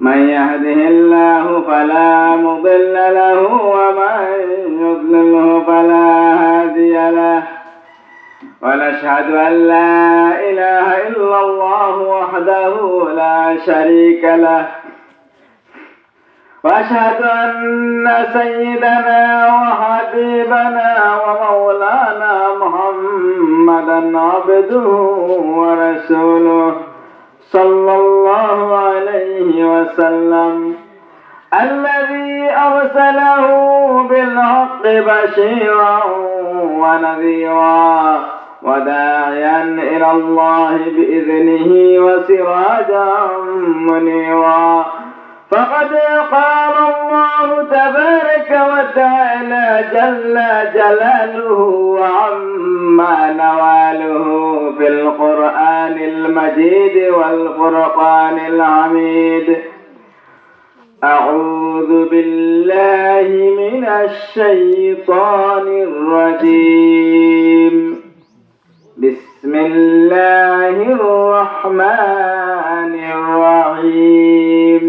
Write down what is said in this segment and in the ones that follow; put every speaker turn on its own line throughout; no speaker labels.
من يهده الله فلا مضل له ومن يضلله فلا هادي له. ونشهد أن لا إله إلا الله وحده لا شريك له. وأشهد أن سيدنا وحبيبنا ومولانا محمدا عبده ورسوله. صلى الله عليه وسلم. الذي أرسله بالحق بشيرا ونذيرا وداعيا إلى الله بإذنه وسراجا منيرا. فقد قال الله تبارك وتعالى جل جلاله وعما نواله في القرآن المجيد والفرقان العميد أعوذ بالله من الشيطان الرجيم. بسم الله الرحمن الرحيم.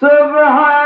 سبحان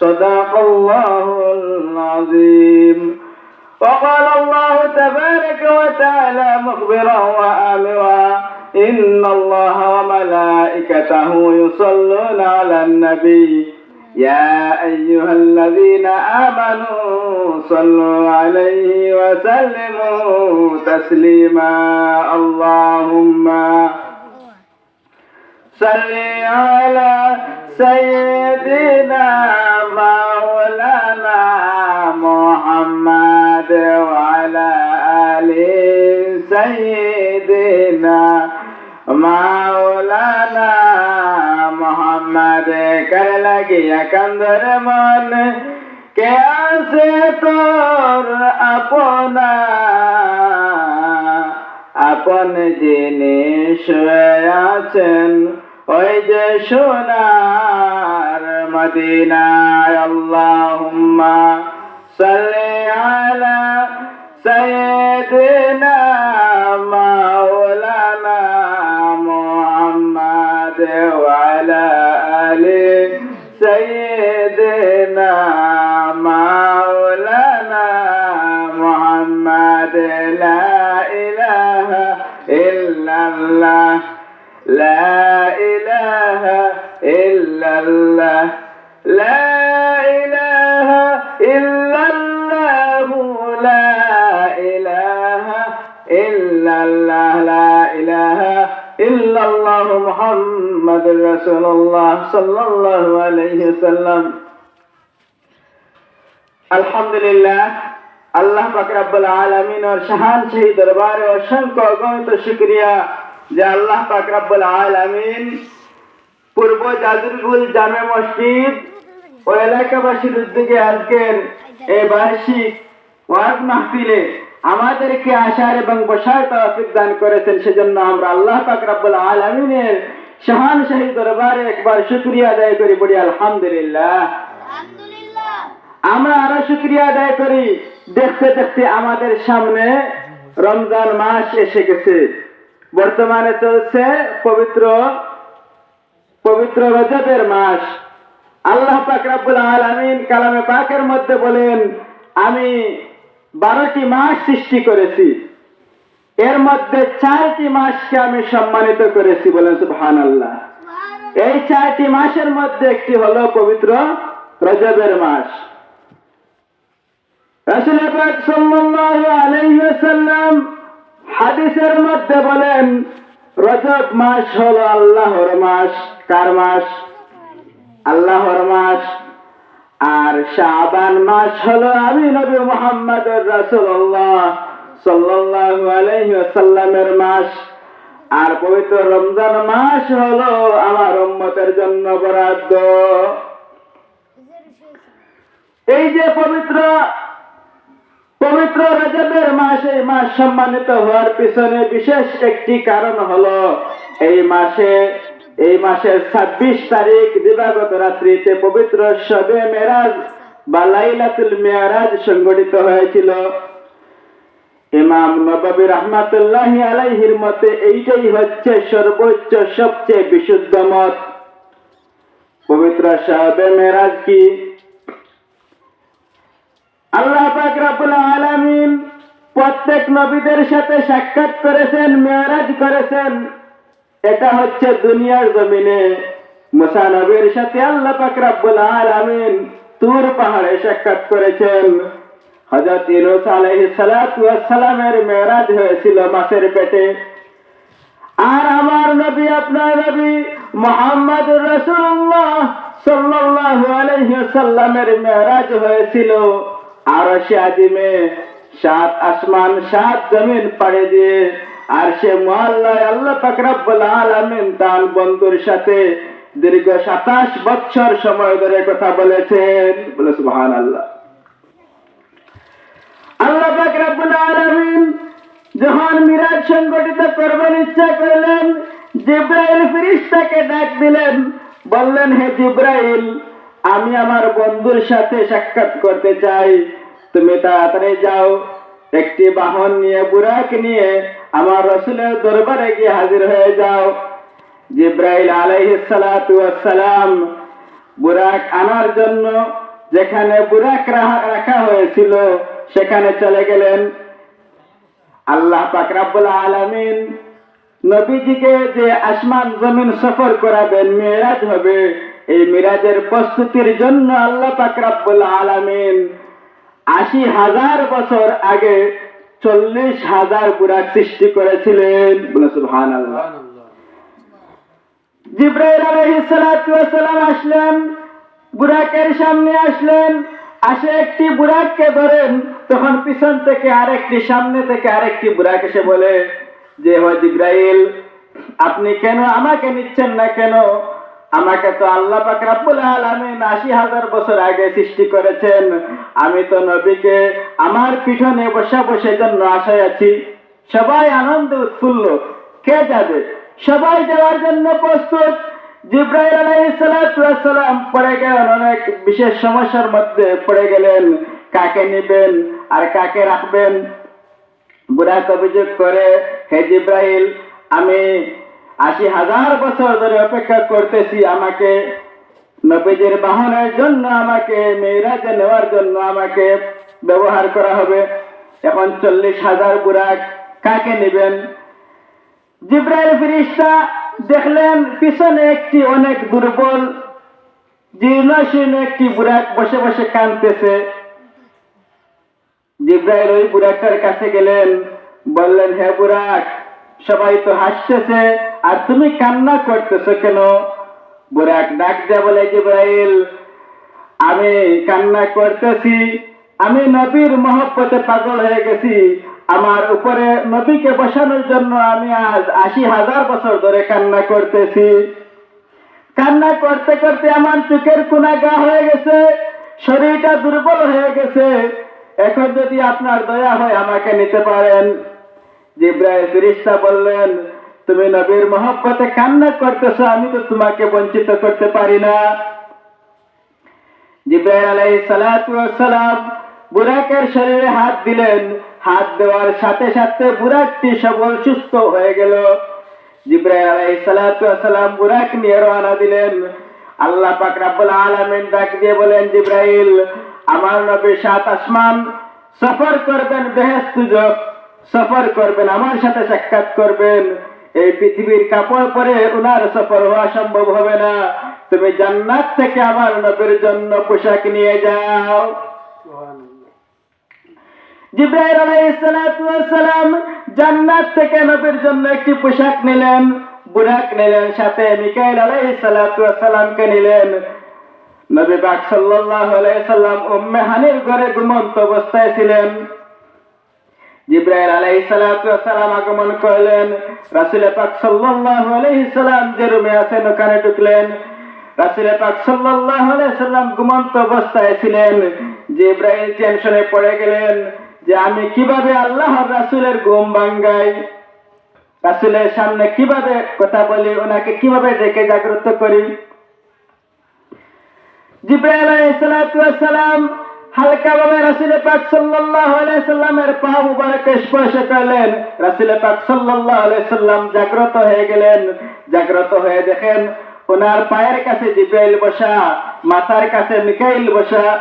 صدق الله العظيم وقال الله تبارك وتعالى مخبرا وآمرا إن الله وملائكته يصلون على النبي يا أيها الذين آمنوا صلوا عليه وسلموا تسليما اللهم صل على سيدنا مولانا محمد وعلى آل سيدنا مولانا মোহাম্মদ কর লাগিয়া কন্দর মন কে আসে তোর আপনা আপন জিনিস আছেন ওই যে সোনার মদিনায় আল্লাহুম্মা সাল্লি আলা সাইয়্যিদিনা মাওলানা মুহাম্মদ ওয়া আলা আলি সাইয়্যিদিনা মাওলানা মুহাম্মদ লা ইলাহা ইল্লাল্লাহ لا إله إلا الله لا إله إلا الله لا إله إلا الله لا إله إلا الله محمد رسول الله صلى الله عليه وسلم الحمد لله আল্লাহ পাক রব্বুল আলামিন ওর শাহান সেই দরবারে অসংখ্য অগণিত শুকরিয়া যে আল্লাহ পাক রব্বুল আলামিন পূর্ব জাদুরগুল জামে মসজিদ ও এলাকাবাসীর উদ্যোগে আজকের এই বার্ষিক ওয়াজ মাহফিলে আমাদেরকে আসার এবং বসার তৌফিক দান করেছেন। সেজন্য আমরা আল্লাহ পাক রব্বুল আলামিনের শাহান শাহী দরবারে একবার শুকরিয়া আদায় করি বলি আলহামদুলিল্লাহ। আমরা আরও শুক্রিয়া আদায় করি। দেখতে দেখতে আমাদের সামনে রমজান মাস এসে গেছে। বর্তমানে চলছে পবিত্র পবিত্র রজবের মাস। আল্লাহ পাক আলামিন কালামে পাকের মধ্যে বলেন, আমি বারোটি মাস সৃষ্টি করেছি। এর মধ্যে চারটি মাসকে আমি সম্মানিত করেছি বলেন সুবহানাল্লাহ। এই চারটি মাসের মধ্যে একটি হলো পবিত্র রজবের মাস। পাক হাদিসের মধ্যে বলেন, রজব মাস হলো আল্লাহর মাস। কার মাস, আল্লাহর মাস, আর শাবান মাস হলো আমি নবী মুহাম্মদ রাসূলুল্লাহ সাল্লাল্লাহু মাস। আর পবিত্র রমজান মাস হলো আমার উম্মতের জন্য বরাদ্দ। এই যে পবিত্র পবিত্র রজবের মাস, এই মাস সম্মানিত হওয়ার পিছনে বিশেষ একটি কারণ হলো এই মাসে এই মাসের ছাব্বিশ তারিখ দিবাগত রাত্রিতে পবিত্র শবে মেরাজ বা লাইলাতুল মেয়ারাজ সংগঠিত হয়েছিল। ইমাম নববী রহমাতুল্লাহ আলাইহির মতে এইটাই হচ্ছে সর্বোচ্চ, সবচেয়ে বিশুদ্ধ মত। পবিত্র শবে মেরাজ কি? আল্লাহ পাক আলামিন প্রত্যেক নবীদের সাথে সাক্ষাৎ করেছেন, মেয়ারাজ করেছেন। এটা হচ্ছে দুনিয়ার জমিনে। মুসা সাথে আল্লাহ পাক রব্বুল আলামিন তুর পাহাড়ে সাক্ষাৎ করেছেন। সালাতু মেরাজ হয়েছিল মাছের পেটে। আর আমার নবী, আপনার নবী মোহাম্মদ রসুল্লাহ সাল্লাল্লাহু আলাইহি ওয়াসাল্লামের মেরাজ হয়েছিল। আর সে সাত আসমান, সাত জমিন পাড়ে দিয়ে আর সে মহল্লায় আল্লাহ পাক রব্বুল আলামিন তার বন্ধুর সাথে দীর্ঘ সাতাশ বছর সময় ধরে কথা বলেছেন। বলে সুবহানাল্লাহ। আল্লাহ পাক রব্বুল আলামিন যখন মিরাজ সংগঠিত করবেন ইচ্ছা করলেন, জিব্রাইল ফিরিস্তাকে ডাক দিলেন, বললেন, হে জিব্রাইল, আমি আমার বন্ধুর সাথে সাক্ষাৎ করতে চাই। তুমি তাড়াতাড়ি যাও, একটি বাহন নিয়ে, বুরাক নিয়ে আমার রসুলের দরবারে গিয়ে হাজির হয়ে যাও। জিব্রাইল ওয়াস বুরাক আনার জন্য যেখানে বুরাক রাখা হয়েছিল, সেখানে চলে গেলেন। আল্লাহ পাক রাব্বুল আলামিন নবীজিকে যে আসমান জমিন সফর করাবেন, মেরাজ হবে, এই মিরাজের প্রস্তুতির জন্য আল্লাহ পাক রাব্বুল আলামিন আশি হাজার বছর আগে চল্লিশ হাজার বুরাক সৃষ্টি করেছিলেন। ওয়াস সালাম আসলেন, বুরাকের সামনে আসলেন, আসে একটি বুরাককে ধরেন, তখন পিছন থেকে আরেকটি, সামনে থেকে আরেকটি বুরাক এসে বলে, যে হয় জিব্রাইল, আপনি কেন আমাকে নিচ্ছেন না কেন? আমাকে তো আল্লাহ পাক রাব্বুল আলামিন আশি হাজার বছর আগে সৃষ্টি করেছেন। আমি তো নবীকে আমার পিছনে বসা বসে জন্য আশায় আছি। সবাই আনন্দ উৎফুল্ল। কে যাবে? সবাই যাওয়ার জন্য প্রস্তুত। জিব্রাইল আলাইহিস সালাতু ওয়াস সালাম পড়ে গেলেন, অনেক বিশেষ সমস্যার মধ্যে পড়ে গেলেন। কাকে নেবেন আর কাকে রাখবেন? বুড়াক অভিযোগ করে, হে জিব্রাইল, আমি আশি হাজার বছর ধরে অপেক্ষা করতেছি আমাকে নবীজির বাহনের জন্য আমাকে, মেয়েরাজে নেওয়ার জন্য আমাকে ব্যবহার করা হবে। এখন চল্লিশ হাজার বুরাক কাকে নেবেন? জিব্রাইল ফিরিস্তা দেখলেন, পিছনে একটি অনেক দুর্বল জীর্ণশীর্ণ একটি বুড়াক বসে বসে কাঁদতেছে। জিব্রাইল ওই বুড়াকটার কাছে গেলেন, বললেন, হে বুড়াক সবাই তো হাসতেছে, আর তুমি কান্না করতেছো কেন? বুড়াক ডাক দেয়া বলে, জিব্রাইল, আমি কান্না করতেছি, আমি নবীর মহব্বতে পাগল হয়ে গেছি, আমার উপরে নবীকে বসানোর জন্য আমি আজ আশি হাজার বছর ধরে কান্না করতেছি। কান্না করতে করতে আমার চোখের কোনা গা হয়ে গেছে, শরীরটা দুর্বল হয়ে গেছে। এখন যদি আপনার দয়া হয় আমাকে নিতে পারেন। জিব্রাইল ফিরিস্তা বললেন, তুমি নবীর মহব্বতে কান্না করতেছো, আমি তো তোমাকে বঞ্চিত করতে পারি না। জিব্রাইল ওয়াস সালাম বুরাকের শরীরে হাত দিলেন। হাত দেওয়ার সাথে সাথে বুরাকটি সবল, সুস্থ হয়ে গেল। জিব্রাইল ওয়াস সালাম বুরাক নিয়ে রওনা দিলেন। আল্লাহ পাক রাব্বুল আলামিন ডাক দিয়ে বলেন, জিব্রাইল, আমার নবী সাত আসমান সফর করবেন, বেহেশত যুগ। সফর করবেন, আমার সাথে সাক্ষাৎ করবেন। এই পৃথিবীর কাপড় পরে ওনার সফর হওয়া সম্ভব হবে না। তুমি জান্নাত থেকে আমার নবীর জন্য পোশাক নিয়ে যাও। জিব্রাইল আলাইহিস সালাতু ওয়াস সালাম জান্নাত থেকে নবীর জন্য একটি পোশাক নিলেন, বুরাক নিলেন, সাথে মিকাইল আলাইহিস সালাতু ওয়াস সালামকে নিলেন। নবী পাক সাল্লাল্লাহু আলাইহি সাল্লাম হানির ঘরে ঘুমন্ত অবস্থায় ছিলেন। জিব্রাইল আগমন করলেন। পাক সাল্লাল্লাহু আলাইহি সাল্লাম যে রুমে আছেন, ওখানে ঢুকলেন। রাসূল পাক সাল্লাল্লাহু আলাইহি সাল্লাম ঘুমন্ত অবস্থায় ছিলেন। জিব্রাইল টেনশনে পড়ে গেলেন যে, আমি কীভাবে আল্লাহর রাসূলের ঘুম ভাঙ্গাই? রাসূলের সামনে কীভাবে কথা বলি? ওনাকে কীভাবে ডেকে জাগ্রত করি? জিব্রাইল আলাইহিস সালাম জাগ্রত হয়ে গেলেন। জাগ্রত হয়ে দেখেন, ওনার পায়ের কাছে জিব্রাইল বসা, মাথার কাছে মিকাইল বসা।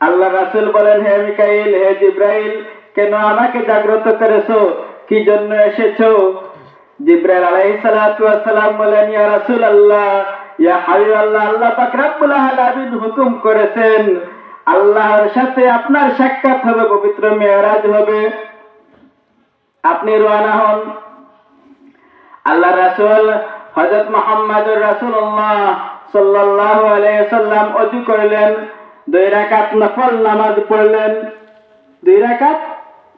আল্লাহ রাসূল বলেন, হে মিকাইল, হে জিব্রাইল, কেন আমাকে জাগ্রত করেছ? কি জন্য এসেছ? জিব্রাইল আলাইহিস সালাম বলেন, ইয়া রাসূলুল্লাহ, ইয়া আল্লাহ হুকুম করেছেন আল্লাহর সাথে আপনার সাক্ষাৎ হবে, পবিত্র মেরাজ হবে। আপনি রওনা হন। আল্লাহ রাসূল হযরত মুহাম্মদুর রাসূলুল্লাহ সাল্লাল্লাহু আলাইহি সাল্লাম ওযু করলেন, দুই রাকাত নফল নামাজ পড়লেন। দুই রাকাত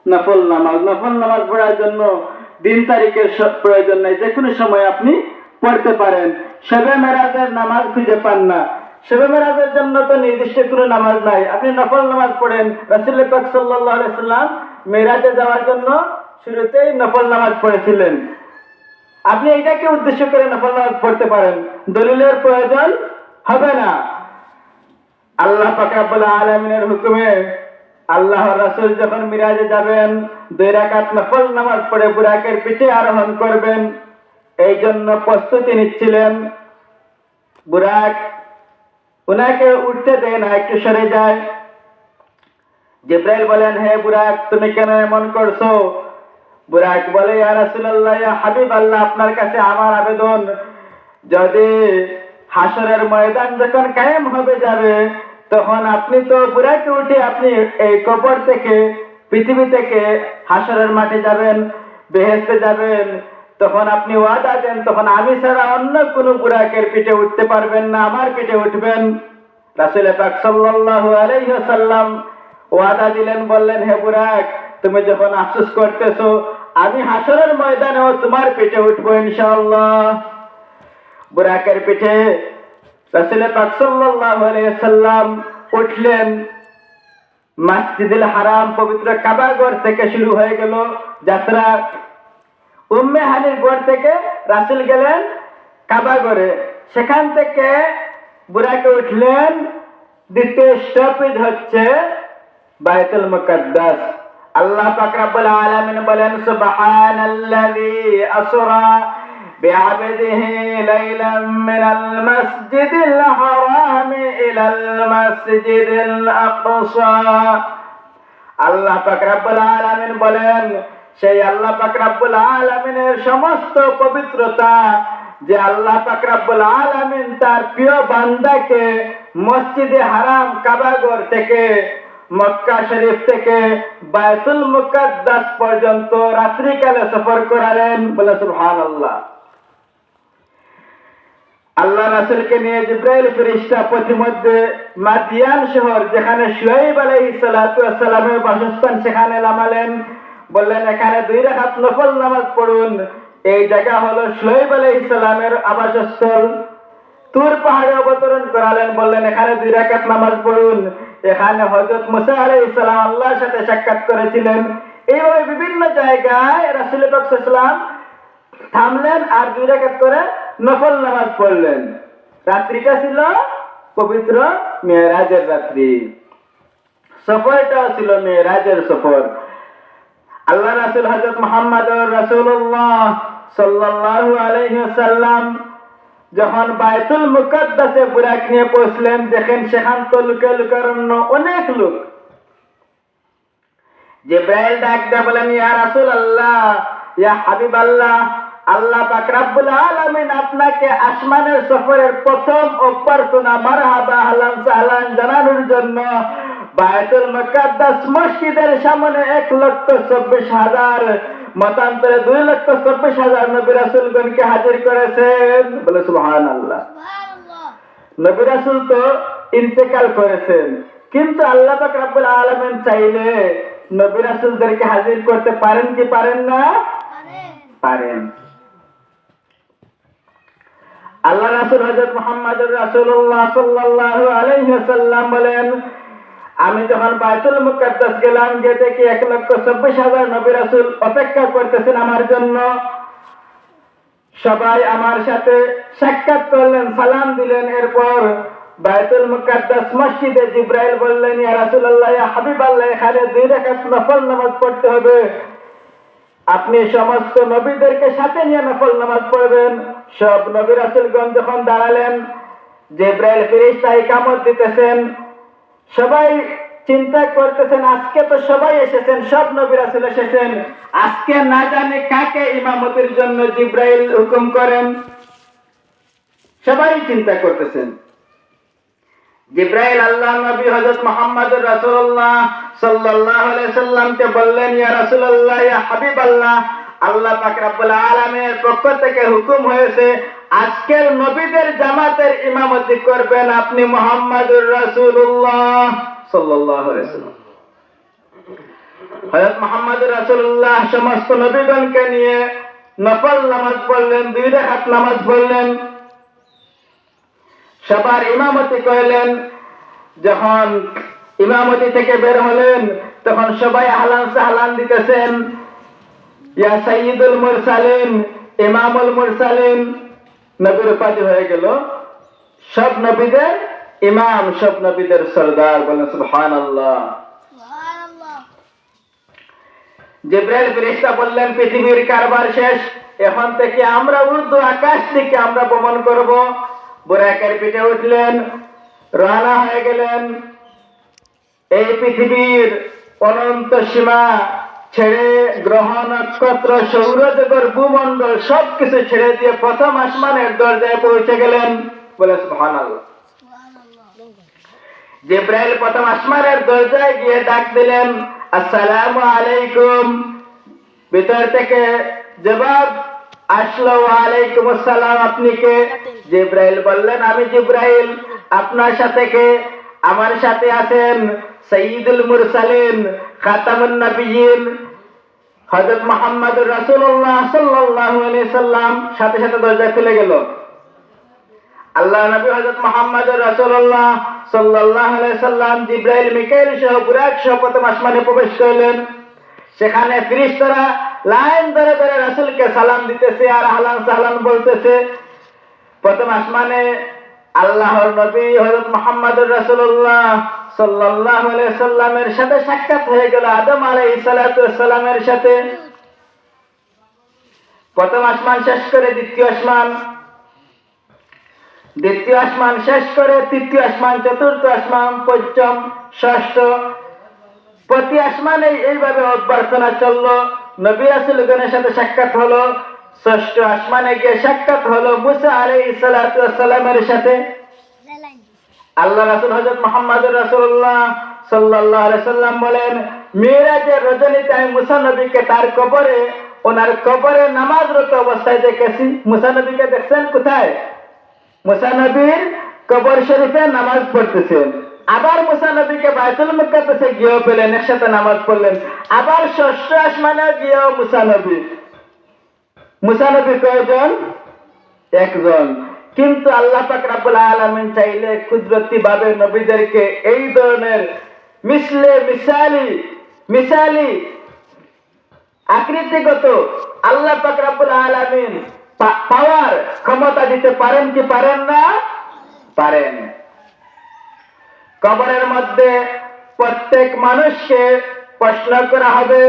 নফল নামাজ নফল নামাজ পড়ার জন্য দিন তারিখের প্রয়োজন নেই। যে কোনো সময় আপনি পড়তে পারেন। সবে মেরাজের নামাজ খুঁজে পান না। সেবে মেরাজের জন্য তো নির্দিষ্ট কোনো নামাজ নাই। আপনি নফল নামাজ পড়েন। রাসুল পাক আলাইহি সাল্লাম মেরাজে যাওয়ার জন্য শুরুতেই নফল নামাজ পড়েছিলেন। আপনি এটাকে উদ্দেশ্য করে নফল নামাজ পড়তে পারেন। দলিলের প্রয়োজন হবে না। আল্লাহ পাকাবুল আলমিনের হুকুমে আল্লাহ রাসূল যখন মিরাজে যাবেন, দুই রাকাত নফল নামাজ পড়ে বুরাকের পিঠে আরোহণ করবেন। এই জন্য প্রস্তুতি নিচ্ছিলেন। বুরাক উনাকে উঠতে দেয় না, একটু সরে যায়। জিব্রাইল বলেন, হে বুরাক, তুমি কেন এমন করছ? বুরাক বলে হাবিব আল্লাহ আপনার কাছে আমার আবেদন। যদি হাসরের ময়দান যখন কায়েম হবে যাবে, তখন আপনি তো বুড়াকে উঠে আপনি এই কবর থেকে, পৃথিবী থেকে হাসরের মাঠে যাবেন বেহেস্তে যাবেন। তখন আপনি ওয়াদা দেন, তখন আমি ছাড়া অন্য কোনো বুড়াকের পিঠে উঠতে পারবেন না, আমার পিঠে উঠবেন। রাসুল পাক সাল্লাল্লাহু আলাইহি ওয়াদা দিলেন, বললেন, হে বুরাক তুমি যখন আফসোস করতেছো, আমি হাসরের ময়দানেও তোমার পিঠে উঠবো ইনশাআল্লাহ। বুরাকের পিঠে রাসুল পাক সাল্লাল্লাহু আলাইহি সাল্লাম উঠলেন। মসজিদুল হারাম পবিত্র কাবাগর থেকে শুরু হয়ে গেল। যাত্রা উম্মে হানির গড় থেকে রাসুল গেলেন কাবাগরে সেখান থেকে বুড়াকে উঠলেন দ্বিতীয় স্টপেজ হচ্ছে বাইতুল মুকদ্দাস আল্লাহ পাক রব্বুল আলামিন বলেন সুবহানাল্লাযী আসরা بعبده ليلا من المسجد الحرام إلى المسجد الأقصى আল্লাহ পাক রব্বুল আলামিন বলেন সেই আল্লাহ পাক রব্বুল আলামিনের সমস্ত পবিত্রতা, যে আল্লাহ পাক রব্বুল আলামিন তার প্রিয় বান্দাকে মসজিদে হারাম কাবাগর থেকে, মক্কা শরীফ থেকে বায়তুল মুকাদ্দাস পর্যন্ত রাত্রিকালে সফর করালেন। বলে সুবহানাল্লাহ। আল্লাহ আল্লাহ রাসুলকে নিয়ে জিব্রাইল ফেরিস্তা পথিমধ্যে মাদিয়ান শহর, যেখানে শুয়াইব আলাইহিস সালাতু ওয়াস সালামের বাসস্থান সেখানে নামালেন। বললেন, এখানে দুই রাকাত নফল নামাজ পড়ুন। এই জায়গা হলো শুয়াইব আলাই ইসলামের আবাসস্থল। তুর পাহাড়ে অবতরণ করালেন, বললেন, এখানে দুই রাকাত নামাজ পড়ুন। এখানে হযরত মুসা আলাইহিস সালাম আল্লাহর সাথে সাক্ষাৎ করেছিলেন। এইভাবে বিভিন্ন জায়গায় রাসূল ওয়াসাল্লাম থামলেন আর দুই রেখাত করে নফল নামাজ পড়লেন। রাত্রিটা ছিল পবিত্র মেয়েরাজের রাত্রি। সফরটাও ছিল মেয়েরাজের সফর। আল্লাহ রাসুল হজরত মোহাম্মদ রাসুল্লাহ সাল্লাল্লাহু আলাইহি সাল্লাম যখন বায়তুল মুকাদ্দাসে বুরাক নিয়ে পৌঁছলেন, দেখেন সেখান তো লুকে লুকারণ্য অনেক লোক। জিব্রাইল ডাক দেয়া বলেন, ইয়া রাসূল আল্লাহ ইয়া হাবিব আল্লাহ আল্লাহ আলামিন আপনাকে আসমানের সফরের প্রথম অভ্যর্থনা, মারহাবা, হালান সালান জানানোর জন্য বায়তুল মুকাদ্দাস মসজিদের সামনে এক লক্ষ চব্বিশ হাজার মতান্তরে দুই লক্ষ চব্বিশ হাজার নবী রাসুলগণকে হাজির করেছেন। বলে সুবহান আল্লাহ
সুবহানাল্লাহ।
নবী রাসুল তো ইন্তেকাল করেছেন। কিন্তু আল্লাহ পাক রাব্বুল আলামিন চাইলে নবী রাসুলদেরকে হাজির করতে পারেন কি পারেন না?
পারেন।
আল্লাহ রাসুল হজরত মোহাম্মদ রাসুল্লাহ সাল্লাল্লাহু আলাইহি ওয়াসাল্লাম বলেন আমি যখন বাইতুল মুকাদ্দাস গেলাম যে দেখি এক লক্ষ চব্বিশ হাজার নবী রাসুল অপেক্ষা করতেছেন আমার জন্য। সবাই আমার সাথে সাক্ষাৎ করলেন, সালাম দিলেন। এরপর বাইতুল মুকাদ্দাস মসজিদে জিব্রাইল বললেন, ইয়া রাসূলুল্লাহ, ইয়া হাবিবাল্লাহ, এখানে দুই রাকাত নফল নামাজ পড়তে হবে। আপনি সমস্ত নবীদেরকে সাথে নিয়ে নফল নামাজ পড়বেন। সব নবী রাসূলগণ যখন দাঁড়ালেন, জিব্রাইল ফেরেশতা ইকামত দিতেছেন। সবাই চিন্তা করতেছেন, আজকে তো সবাই এসেছেন, সব নবী রাসূল এসেছেন। আজকে না জানি কাকে ইমামতির জন্য জিব্রাইল হুকুম করেন। সবাই চিন্তা করতেছেন। জিব্রাইল আল্লাহ নবী হযরত মুহাম্মদুর রাসূলুল্লাহ সাল্লাল্লাহু আলাইহি সাল্লামকে বললেন, ইয়া রাসূলুল্লাহ, ইয়া আল্লাহ পাক রব্বুল আলামিনের পক্ষ থেকে হুকুম হয়েছে আজকের নবীদের জামাতের ইমামতি করবেন আপনি মুহাম্মদুর রাসূলুল্লাহ সমস্ত নবীগণকে নিয়ে নফল নামাজ পড়লেন, দুই নামাজ পড়লেন। সবার ইমামতি করলেন। যখন ইমামতি থেকে বের হলেন, তখন সবাই আহলান সাহলান দিতেছেন। ইয়া সাইয়্যিদুল মুরসালিন, ইমামুল মুরসালিন নবীর উপাধি হয়ে গেল। সব নবীদের ইমাম সব নবীদের সরদার বলেন সুবহানাল্লাহ।
সুবহানাল্লাহ।
জিব্রাইল ফেরেশতা বললেন পৃথিবীর কারবার শেষ এখন থেকে আমরা উর্দু আকাশ থেকে আমরা ভ্রমণ করব। বুরাকের পিঠে উঠলেন রওনা হয়ে গেলেন। এই পৃথিবীর অনন্ত সীমা ছেড়ে গ্রহ নক্ষত্র সৌরজগর ভূমণ্ডল সবকিছু ছেড়ে দিয়ে প্রথম আসমানের দরজায় পৌঁছে গেলেন। বলে জিব্রাইল প্রথম আসমানের দরজায় গিয়ে ডাক দিলেন, আসসালামু আলাইকুম। ভিতর থেকে জবাব আসলো আলাইকুম আসসালাম, আপনি কে? জিব্রাইল বললেন, আমি জিব্রাইল, আপনার সাথে কে? আমার সাথে আছেন সঈদুল মুরসালিন, খাতামুন নবিয়িন হযরত মুহাম্মদুর রাসূলুল্লাহ সাল্লাল্লাহু আলাইহি সাল্লাম সাথে সাথে দরজা খুলে গেল। আল্লাহ নবী হযরত মুহাম্মদ রাসূলুল্লাহ সাল্লাল্লাহু আলাইহি সাল্লাম জিব্রাইল, মিকাইল সহ বুরাক সহ প্রথম আসমানে প্রবেশ করলেন। সেখানে ফেরেশতারা লাইন ধরে ধরে রাসূলকে সালাম দিতেছে আর আহলান সাহলান বলতেছে। প্রথম আসমানে আল্লাহর নবী হযরত মুহাম্মদুর রাসূলুল্লাহ সাল্লাল্লাহু আলাইহি সাল্লামের সাথে সাক্ষাৎ হয়ে গেল আদম আলাইহিস সালাতু সালামের সাথে। প্রথম আসমান শেষ করে দ্বিতীয় আসমান। দ্বিতীয় আসমান শেষ করে তৃতীয় আসমান, চতুর্থ আসমান, পঞ্চম, ষষ্ঠ। প্রতি আসমানে এইভাবে অভ্যর্থনা চলল। নবী রাসুলগণের সাথে সাক্ষাৎ হলো। ষষ্ঠ আসমানে গিয়ে সাক্ষাৎ হলো মুসা আলাই সালামের সাথে। আল্লাহ রাসুল হজরত মোহাম্মদ রাসুল্লাহ সাল্লাহ সাল্লাম বলেন মেয়েরাজের রজনীতে আমি মুসা নবীকে তার কবরে, ওনার কবরে নামাজরত অবস্থায় দেখেছি। মুসা নবীকে দেখছেন কোথায়? মুসা নবীর কবর শরীফে নামাজ পড়তেছেন। আবার মুসা নবীকে বাইতুল মুকাদ্দাসে গিয়েও পেলেন, একসাথে নামাজ পড়লেন। আবার ষষ্ঠ আসমানে গিয়েও মুসা নবী। মুসা নবী কয়জন? একজন। কিন্তু আল্লাহ পাক আলামিন চাইলে কুদরতি ভাবে নবীদেরকে এই ধরনের মিসলে মিসালি মিসালি আকৃতিগত আল্লাহ পাক আলামিন পাওয়ার ক্ষমতা দিতে পারেন কি পারেন না? পারেন। কবরের মধ্যে প্রত্যেক মানুষকে প্রশ্ন করা হবে,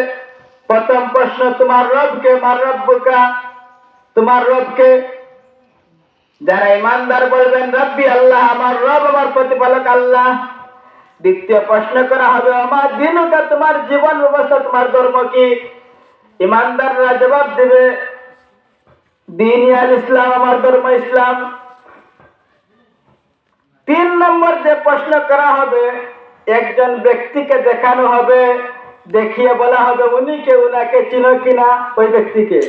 প্রথম প্রশ্ন, তোমার রবকে, মার রব্বুকা? তোমার রবকে যারা ইমানদার বলবেন, রব্বি আল্লাহ, আমার রব, আমার প্রতিপালক আল্লাহ। দ্বিতীয় প্রশ্ন করা হবে, আমার দিনকা তোমার জীবন ব্যবস্থা, তোমার ধর্ম কি? ইমানদাররা জবাব দেবে দিন আল ইসলাম, আমার ধর্ম ইসলাম। তিন নম্বর যে প্রশ্ন করা হবে, একজন ব্যক্তিকে দেখানো হবে, দেখিয়ে বলা হবে, উনি কে, উনাকে চিনো কিনা ওই ব্যক্তিকে।